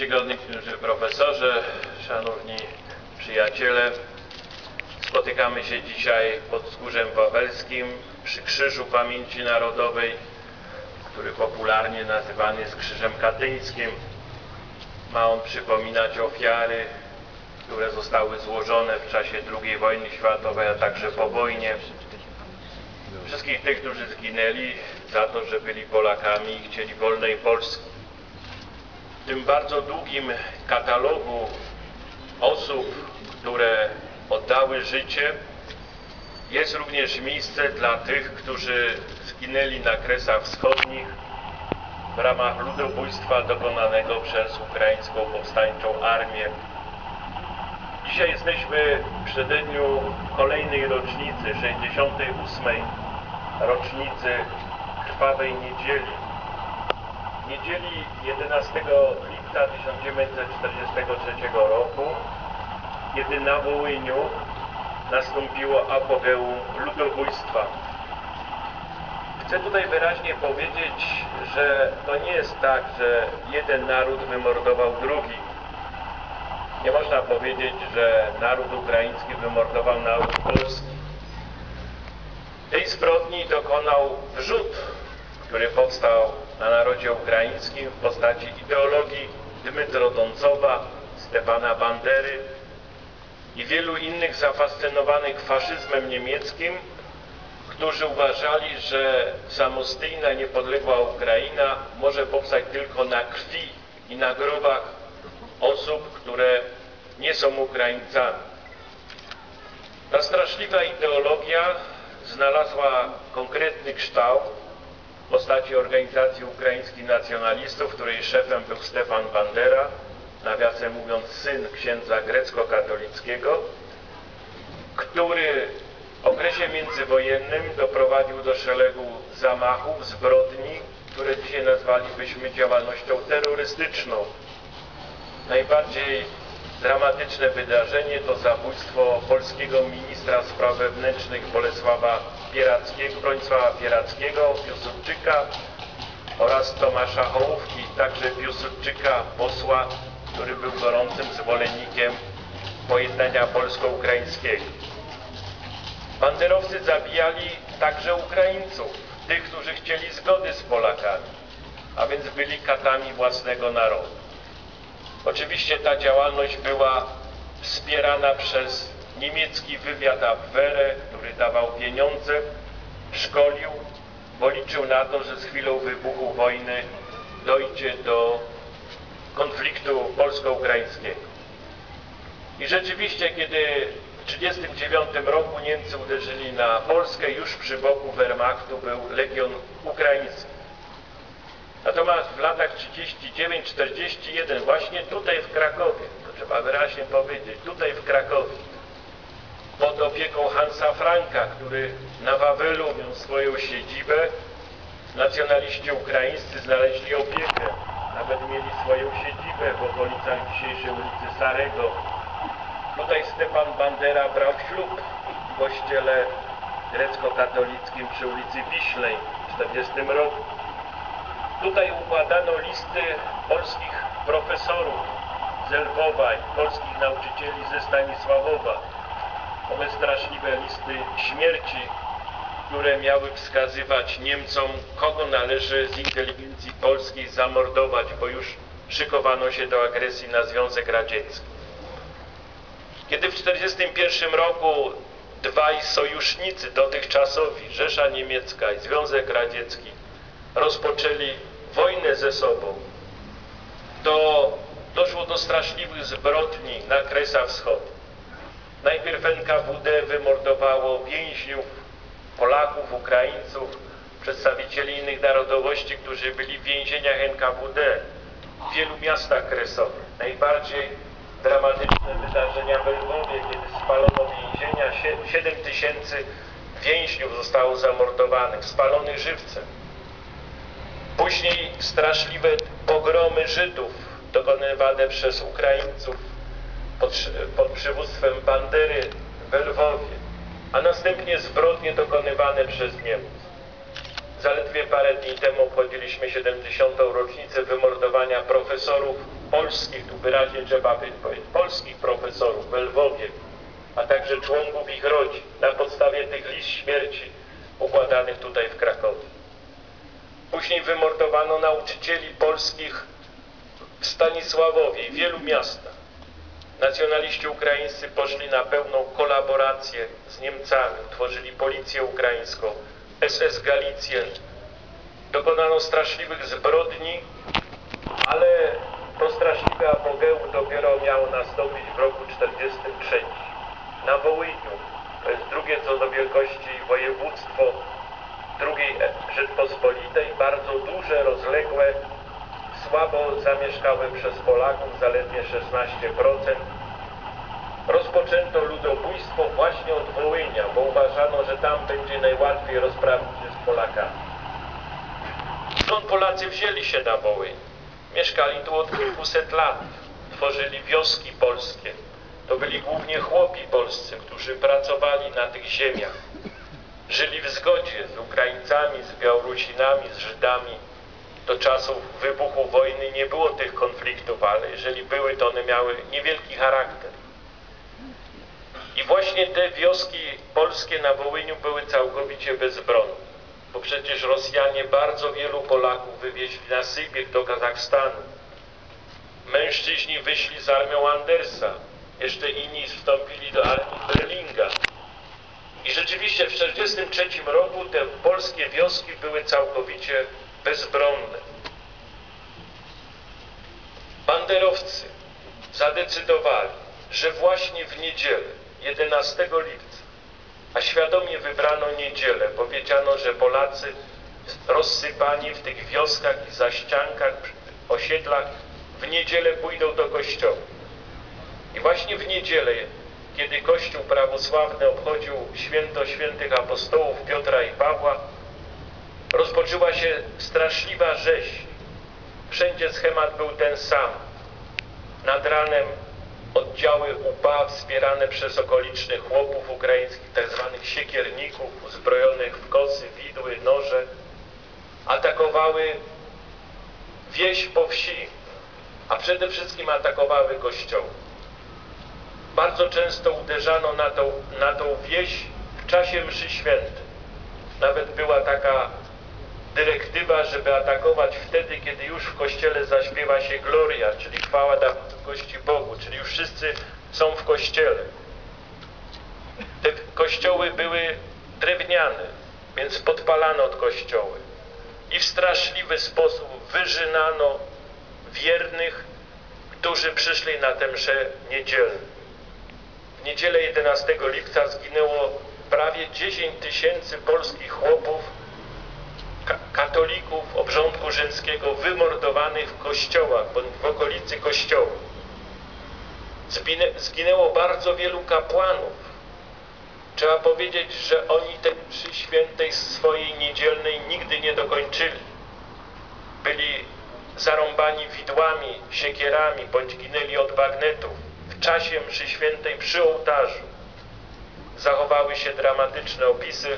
Czcigodny księży profesorze, szanowni przyjaciele, spotykamy się dzisiaj pod Wzgórzem Wawelskim przy Krzyżu Pamięci Narodowej, który popularnie nazywany jest Krzyżem Katyńskim. Ma on przypominać ofiary, które zostały złożone w czasie II wojny światowej, a także po wojnie. Wszystkich tych, którzy zginęli za to, że byli Polakami i chcieli wolnej Polski. W tym bardzo długim katalogu osób, które oddały życie, jest również miejsce dla tych, którzy zginęli na Kresach Wschodnich w ramach ludobójstwa dokonanego przez ukraińską powstańczą armię. Dzisiaj jesteśmy w przededniu kolejnej rocznicy, 68. rocznicy Krwawej Niedzieli. Niedzieli 11 lipca 1943 roku, kiedy na Wołyniu nastąpiło apogeum ludobójstwa. Chcę tutaj wyraźnie powiedzieć, że to nie jest tak, że jeden naród wymordował drugi. Nie można powiedzieć, że naród ukraiński wymordował naród polski. Tej zbrodni dokonał wrzut, który powstał na narodzie ukraińskim w postaci ideologii Dmytro Doncowa, Stefana Bandery i wielu innych zafascynowanych faszyzmem niemieckim, którzy uważali, że samostijna, niepodległa Ukraina może powstać tylko na krwi i na grobach osób, które nie są Ukraińcami. Ta straszliwa ideologia znalazła konkretny kształt postaci organizacji ukraińskich nacjonalistów, której szefem był Stefan Bandera, nawiasem mówiąc syn księdza grecko-katolickiego, który w okresie międzywojennym doprowadził do szeregu zamachów, zbrodni, które dzisiaj nazwalibyśmy działalnością terrorystyczną. Najbardziej dramatyczne wydarzenie to zabójstwo polskiego ministra spraw wewnętrznych Bolesława Pierackiego, Bronisława Pierackiego, Piłsudczyka oraz Tomasza Hołówki, także Piłsudczyka, posła, który był gorącym zwolennikiem pojednania polsko-ukraińskiego. Banderowcy zabijali także Ukraińców, tych, którzy chcieli zgody z Polakami, a więc byli katami własnego narodu. Oczywiście ta działalność była wspierana przez niemiecki wywiad Abwehre, który dawał pieniądze, szkolił, bo liczył na to, że z chwilą wybuchu wojny dojdzie do konfliktu polsko-ukraińskiego. I rzeczywiście, kiedy w 1939 roku Niemcy uderzyli na Polskę, już przy boku Wehrmachtu był Legion Ukraiński. Natomiast w latach 39-41 właśnie tutaj w Krakowie, to trzeba wyraźnie powiedzieć, tutaj w Krakowie, pod opieką Hansa Franka, który na Wawelu miał swoją siedzibę, nacjonaliści ukraińscy znaleźli opiekę, nawet mieli swoją siedzibę w okolicach dzisiejszej ulicy Sarego. Tutaj Stefan Bandera brał ślub w kościele grecko-katolickim przy ulicy Wiślej w 40 roku. Tutaj układano listy polskich profesorów z Lwowa i polskich nauczycieli ze Stanisławowa. Owe straszliwe listy śmierci, które miały wskazywać Niemcom, kogo należy z inteligencji polskiej zamordować, bo już szykowano się do agresji na Związek Radziecki. Kiedy w 1941 roku dwaj sojusznicy dotychczasowi, Rzesza Niemiecka i Związek Radziecki, rozpoczęli wojnę ze sobą, to doszło do straszliwych zbrodni na Kresach Wschodnich. Najpierw NKWD wymordowało więźniów, Polaków, Ukraińców, przedstawicieli innych narodowości, którzy byli w więzieniach NKWD w wielu miastach kresowych. Najbardziej dramatyczne wydarzenia w Lwowie, kiedy spalono więzienia, 7 tysięcy więźniów zostało zamordowanych, spalonych żywcem. Później straszliwe pogromy Żydów dokonywane przez Ukraińców pod, pod przywództwem Bandery w Lwowie, a następnie zbrodnie dokonywane przez Niemców. Zaledwie parę dni temu obchodziliśmy 70. rocznicę wymordowania profesorów polskich, tu wyraźnie trzeba powiedzieć, polskich profesorów w Lwowie, a także członków ich rodzin na podstawie tych list śmierci układanych tutaj w Krakowie. Później wymordowano nauczycieli polskich w Stanisławowie i wielu miastach. Nacjonaliści ukraińscy poszli na pełną kolaborację z Niemcami, utworzyli policję ukraińską, SS Galicję. Dokonano straszliwych zbrodni, ale to straszliwe apogeum dopiero miało nastąpić w roku 1943 na Wołyniu. To jest drugie co do wielkości województwo II Rzeczpospolitej, bardzo duże, rozległe, słabo zamieszkałe przez Polaków, zaledwie 16%. Rozpoczęto ludobójstwo właśnie od Wołynia, bo uważano, że tam będzie najłatwiej rozprawić się z Polakami. Skąd Polacy wzięli się na Wołyń? Mieszkali tu od kilkuset lat, tworzyli wioski polskie. To byli głównie chłopi polscy, którzy pracowali na tych ziemiach. Żyli w zgodzie z Ukraińcami, z Białorusinami, z Żydami. Do czasów wybuchu wojny nie było tych konfliktów, ale jeżeli były, to one miały niewielki charakter. I właśnie te wioski polskie na Wołyniu były całkowicie bezbronne, bo przecież Rosjanie bardzo wielu Polaków wywieźli na Sybir do Kazachstanu. Mężczyźni wyszli z armią Andersa, jeszcze inni wstąpili do armii Berlinga. I rzeczywiście w 1943 roku te polskie wioski były całkowicie bezbronne. Banderowcy zadecydowali, że właśnie w niedzielę, 11 lipca, a świadomie wybrano niedzielę, powiedziano, że Polacy rozsypani w tych wioskach i zaściankach, osiedlach, w niedzielę pójdą do kościoła. I właśnie w niedzielę, kiedy Kościół prawosławny obchodził święto świętych apostołów Piotra i Pawła, rozpoczęła się straszliwa rzeź. Wszędzie schemat był ten sam. Nad ranem oddziały UPA wspierane przez okolicznych chłopów ukraińskich, tak zwanych siekierników, uzbrojonych w kosy, widły, noże, atakowały wieś po wsi, a przede wszystkim atakowały kościoły. Bardzo często uderzano na tą, na tą wieś w czasie mszy świętej. Nawet była taka dyrektywa, żeby atakować wtedy, kiedy już w kościele zaśpiewa się gloria, czyli chwała gości Bogu, czyli już wszyscy są w kościele. Te kościoły były drewniane, więc podpalano od kościoły i w straszliwy sposób wyżynano wiernych, którzy przyszli na tę mszę niedzielną. W niedzielę 11 lipca zginęło prawie 10 tysięcy polskich chłopów, katolików obrządku rzymskiego wymordowanych w kościołach, w okolicy kościoła. Zginę, zginęło bardzo wielu kapłanów. Trzeba powiedzieć, że oni tej mszy świętej swojej niedzielnej nigdy nie dokończyli. Byli zarąbani widłami, siekierami, bądź ginęli od bagnetów w czasie mszy świętej przy ołtarzu. Zachowały się dramatyczne opisy,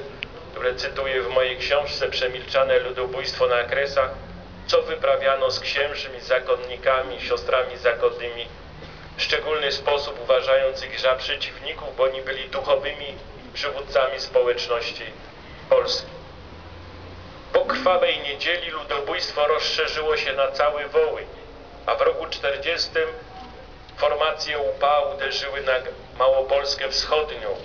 które cytuję w mojej książce Przemilczane ludobójstwo na Kresach, co wyprawiano z księżmi, zakonnikami, siostrami zakonnymi, w szczególny sposób uważając ich za przeciwników, bo oni byli duchowymi przywódcami społeczności polskiej. Po krwawej niedzieli ludobójstwo rozszerzyło się na cały Wołyń, a w roku 40 formacje UPA uderzyły na Małopolskę Wschodnią,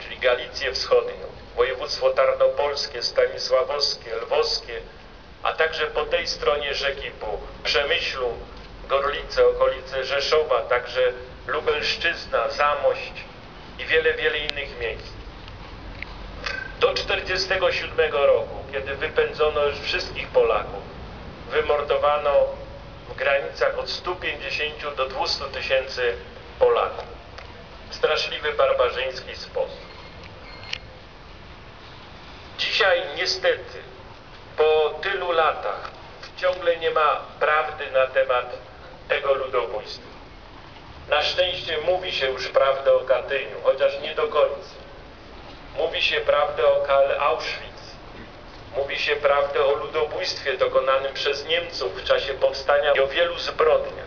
czyli Galicję Wschodnią, województwo tarnopolskie, stanisławowskie, lwowskie, a także po tej stronie rzeki po Przemyślu, Gorlice, okolice Rzeszowa, także Lubelszczyzna, Zamość i wiele, wiele innych miejsc. Do 1947 roku, kiedy wypędzono już wszystkich Polaków, wymordowano w granicach od 150 do 200 tysięcy Polaków. W straszliwy, barbarzyński sposób. Dzisiaj niestety, po tylu latach, ciągle nie ma prawdy na temat tego ludobójstwa. Na szczęście mówi się już prawdę o Katyniu, chociaż nie do końca. Mówi się prawdę o Karl Auschwitz, Mówi się prawdę o ludobójstwie dokonanym przez Niemców w czasie powstania i o wielu zbrodniach.